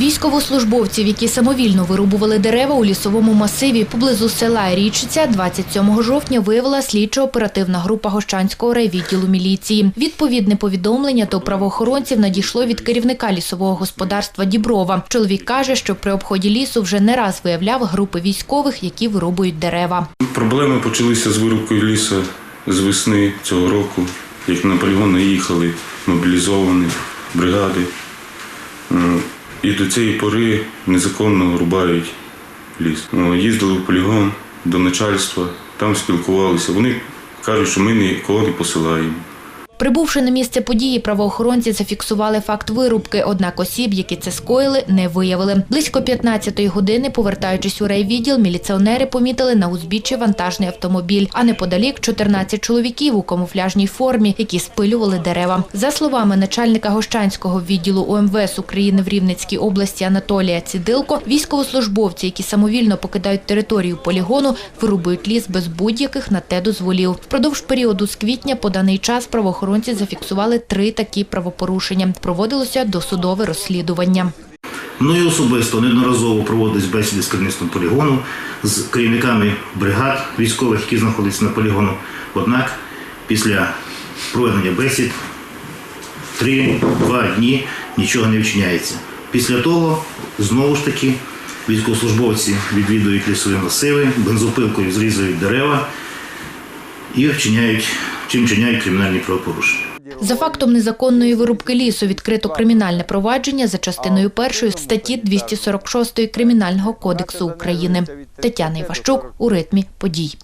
Військовослужбовців, які самовільно вирубували дерева у лісовому масиві поблизу села Річиця, 27 жовтня виявила слідчо-оперативна група Гощанського райвідділу міліції. Відповідне повідомлення до правоохоронців надійшло від керівника лісового господарства Діброва. Чоловік каже, що при обході лісу вже не раз виявляв групи військових, які вирубують дерева. Проблеми почалися з вирубкою лісу з весни цього року, як на полігон наїхали мобілізовані бригади. І до цієї пори незаконно рубають ліс. Їздили в полігон до начальства, там спілкувалися. Вони кажуть, що ми нікого не посилаємо. Прибувши на місце події, правоохоронці зафіксували факт вирубки, однак осіб, які це скоїли, не виявили. Близько 15-ї години, повертаючись у райвідділ, міліціонери помітили на узбіччі вантажний автомобіль, а неподалік 14 чоловіків у камуфляжній формі, які спилювали дерева. За словами начальника Гощанського відділу УМВС України в Рівненській області Анатолія Цідилко, військовослужбовці, які самовільно покидають територію полігону, вирубують ліс без будь-яких на те дозволів. Впродовж періоду з квітня по даний час правоохоронці зафіксували три такі правопорушення. Проводилося досудове розслідування. Мною особисто неодноразово проводились бесіди з керівництвом полігону, з керівниками бригад військових, які знаходяться на полігону. Однак після проведення бесід три-два дні нічого не вчиняється. Після того знову ж таки військовослужбовці відвідують лісові масиви, бензопилкою зрізають дерева і вчиняють, чим вчиняють кримінальні правопорушення. За фактом незаконної вирубки лісу відкрито кримінальне провадження за частиною першої статті 246 Кримінального кодексу України. Тетяна Іващук у ритмі подій.